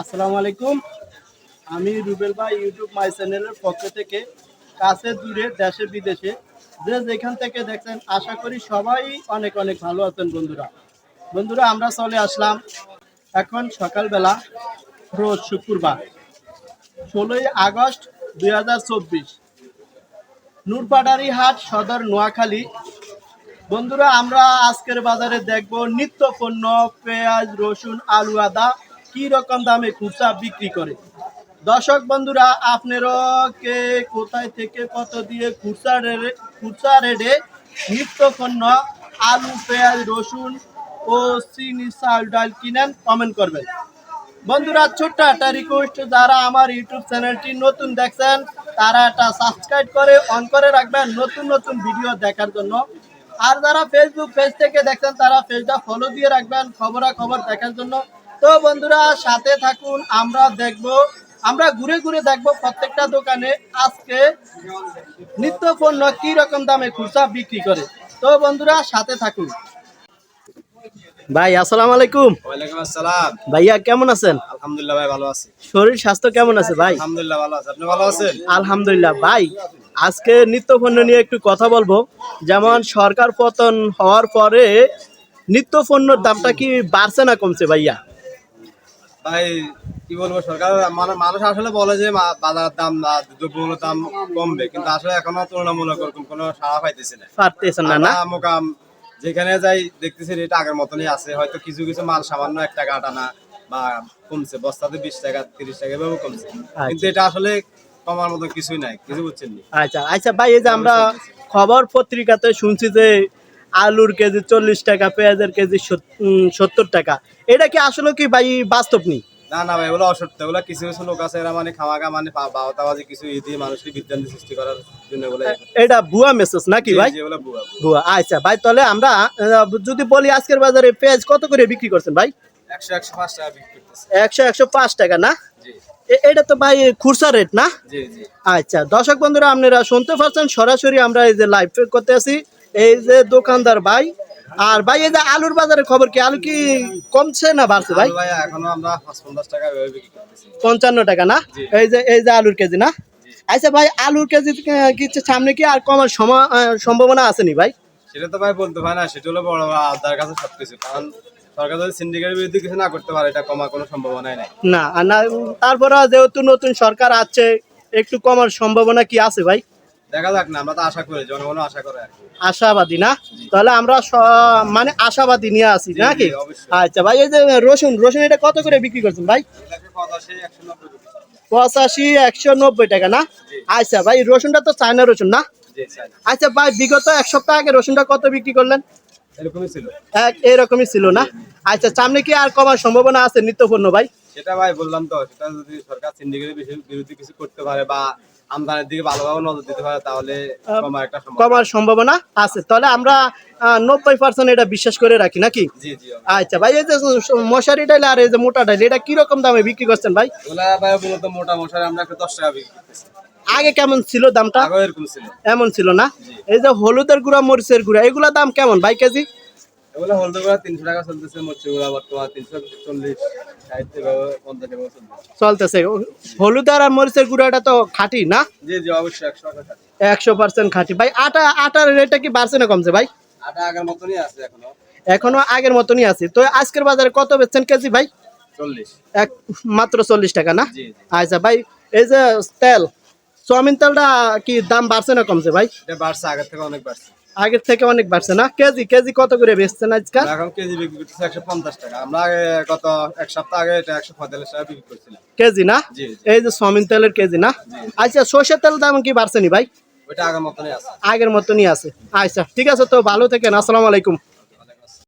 আসসালামু আলাইকুম আমি রুবেল ভাই ইউটিউব মাই চ্যানেলের পক্ষ থেকে কাছে দূরে দেশে, বিদেশে যে যেখান থেকে দেখছেন, আশা করি সবাই অনেক অনেক ভালো আছেন বন্ধুরা। বন্ধুরা, আমরা চলে আসলাম এখন সকালবেলা, রোজ শুক্রবার, ষোলোই আগস্ট দুই হাজার চব্বিশ। নূরপাটারি হাট সদর নোয়াখালী। বন্ধুরা, আমরা আজকের বাজারে দেখব নিত্য পণ্য, পেঁয়াজ, রসুন, আলু, আদা কি রকম দামে খুচরা বিক্রি করে? দর্শক বন্ধুরা আপনারা কে কোথায় থেকে কত দিয়ে খুচরা রেটে রেটে নিত্য পণ্য আলু, পেঁয়াজ, রসুন ও চিনি, চাল, ডাল কিনেন কমেন্ট করবেন। বন্ধুরা, ছোট্ট একটা রিকোয়েস্ট যারা আমার ইউটিউব চ্যানেলটি নতুন দেখছেন, তারা একটা সাবস্ক্রাইব করে অন করে রাখবেন, নতুন নতুন ভিডিও দেখার জন্য। আর যারা ফেসবুক পেজ থেকে দেখছেন, তারা পেজটা ফলো দিয়ে রাখবেন, খবরাখবর দেখার জন্য। তো বন্ধুরা সাথে থাকুন আমরা দেখব আমরা ঘুরে ঘুরে দেখব প্রত্যেকটা দোকানে আজকে নিত্য পণ্য কি রকম দামে খুচরা বিক্রি করে। তো বন্ধুরা সাথে থাকুন। ভাই আসসালামু আলাইকুম। ওয়ালাইকুম আসসালাম। ভাইয়া কেমন আছেন? আলহামদুলিল্লাহ ভাই ভালো আছি। শরীর স্বাস্থ্য কেমন আছে ভাই? আলহামদুলিল্লাহ ভালো আছে। আপনি ভালো আছেন? আলহামদুলিল্লাহ ভাই আজকে নিত্য পণ্য নিয়ে একটু কথা বলব। যেমন সরকার পতন হওয়ার পরে নিত্য পণ্যর দামটা কি বাড়ছে না কমছে ভাইয়া? ভাই কি বলব সরকার মানে মানুষ আসলে বলে যে বাজারের দাম না দ্রব্যমূল্যের দাম কমবে কিন্তু আসলে এখনও তুলনামূলক ওরকম কোনো সাড়া পাইতেছে না। পারতেছেন না না? মোকাম যেখানে যাই দেখতেছি রেট আগের মতনই আছে হয়তো কিছু কিছু মাল সামান্য এক টাকা আটানা বা কমছে বস্তাতে বিশ টাকা তিরিশ টাকা এভাবে কমছে। কিন্তু এটা আসলে কমার মতো কিছুই নাই কিছু বুঝছেন আচ্ছা আচ্ছা ভাই এই যে আমরা খবর পত্রিকাতে শুনছি যে আলুর কেজি চল্লিশ টাকা পেঁয়াজের কেজি সত্তর টাকা। এটা কি আসলে কি ভাই বাস্তব নেই না না ভাই এগুলো অসত্য। এগুলো কিছু কিছু লোক আছে এরা মানে খামাখা মানে বাহতাবাজি কিছু ই দিয়ে মানুষকে বিভ্রান্তি সৃষ্টি করার জন্য এগুলো এটা ভুয়া মেসেজ নাকি ভাই? বুয়া ভুয়া আচ্ছা ভাই তাহলে আমরা যদি বলি আজকের বাজারে পেঁয়াজ কত করে বিক্রি করছেন ভাই? একশো একশো পাঁচ টাকা বিক্রি করতেছে। একশো একশো পাঁচ টাকা না? জি। এটা তো ভাই খুচরা রেট না? জি জি। আচ্ছা দর্শক বন্ধুরা আপনারা শুনতে পাচ্ছেন সরাসরি আমরা এই যে লাইভ করতে আছি। এই যে দোকানদার ভাই আর ভাই এই যে আলুর বাজারের খবর কি? আলু কি কমছে না বাড়ছে ভাই? এখনও আমরা টাকা বিক্রি পঞ্চান্ন টাকা না? এই যে এই যে আলুর কেজি না? আচ্ছা ভাই আলুর কেজি কিছু সামনে কি আর কমার সম্ভাবনা আসেনি ভাই? সেটা তো ভাই বলতে পারে না সেটা হলো বড় আদার কাছে সবকিছু। কারণ সরকার যদি সিন্ডিকেটের বিরুদ্ধে কিছু না করতে পারে এটা কমার কোনো সম্ভাবনাই নাই। না আর না তারপরে যেহেতু নতুন সরকার আছে একটু কমার সম্ভাবনা কি আছে ভাই? দেখা যাক না আমরা তো আশা করি জনগণও আশা করে আর আশাবাদী না? তাহলে আমরা মানে আশাবাদী নিয়ে আসি নাকি আচ্ছা ভাই এই যে রসুন রসুন এটা কত করে বিক্রি করছেন ভাই? পঁচাশি একশো নব্বই বিক্রি করতেছি। পঁচাশি একশো নব্বই টাকা না? আচ্ছা ভাই রসুনটা তো চায়না রসুন না? আচ্ছা ভাই বিগত এক সপ্তাহ আগে রসুনটা কত বিক্রি করলেন? এরকমই ছিল। না? আচ্ছা সামনে কি আর কমার সম্ভাবনা আছে নিত্যপণ্য ভাই? সেটা ভাই বললাম তো সেটা যদি সরকার সিন্ডিকেটের বিরুদ্ধে কিছু করতে পারে বা আমদানির দিকে ভালোভাবে নজর দিতে পারে তাহলে কমার একটা কমার সম্ভাবনা আছে। তাহলে আমরা নব্বই পার্সেন্ট এটা বিশ্বাস করে রাখি নাকি? জি জি আচ্ছা ভাই এই যে মশারি ডাইল আর এই যে মোটা ডাইল এটা কীরকম দামে বিক্রি করছেন ভাই? ভাই মূলত মোটা মশারি আমরা একটু দশ টাকা বিক্রি আগে কেমন ছিল দামটা? এমন ছিল না? এই যে হলুদের গুঁড়া মরিচের গুঁড়া এগুলা দাম কেমন ভাই কেজি? এগুলো তিনশো টাকা চলতেছে বর্তমান তিনশো চল্লিশ চলতেছে। হলুদ আর মরিচের গুঁড়াটা তো খাঁটি না? জি জি অবশ্যই একশো পার্সেন্ট খাঁটি। ভাই আটা আটার রেটটা কি বাড়ছে না কমছে ভাই? আটা আগের মতনই আছে এখনও। এখনও আগের মতনই আছে। তো আজকের বাজারে কত বেচছেন কেজি ভাই? চল্লিশ। এক মাত্র চল্লিশ টাকা না? আচ্ছা ভাই এই যে তেল সোয়াবিন তেলটা কি দাম বাড়ছে না কমছে ভাই? বাড়ছে আগের থেকে অনেক বাড়ছে। আগের থেকে অনেক বাড়ছে না? কেজি কেজি কত করে বেচছেন আজকাল? এখন কেজি বিক্রি করতেছে একশো পঞ্চাশ টাকা। আমরা আগে গত এক সপ্তাহ আগে এটা একশো পঁয়তাল্লিশ টাকা বিক্রি করছিলাম। কেজি না? এই যে সমিন তেলের কেজি না? আচ্ছা সর্ষের তেল দাম কি বাড়ছে নি ভাই? ওইটা আগের মতনই আছে। আগের মতনই আছে। আচ্ছা ঠিক আছে তো ভালো থেকেন। আসসালামু আলাইকুম।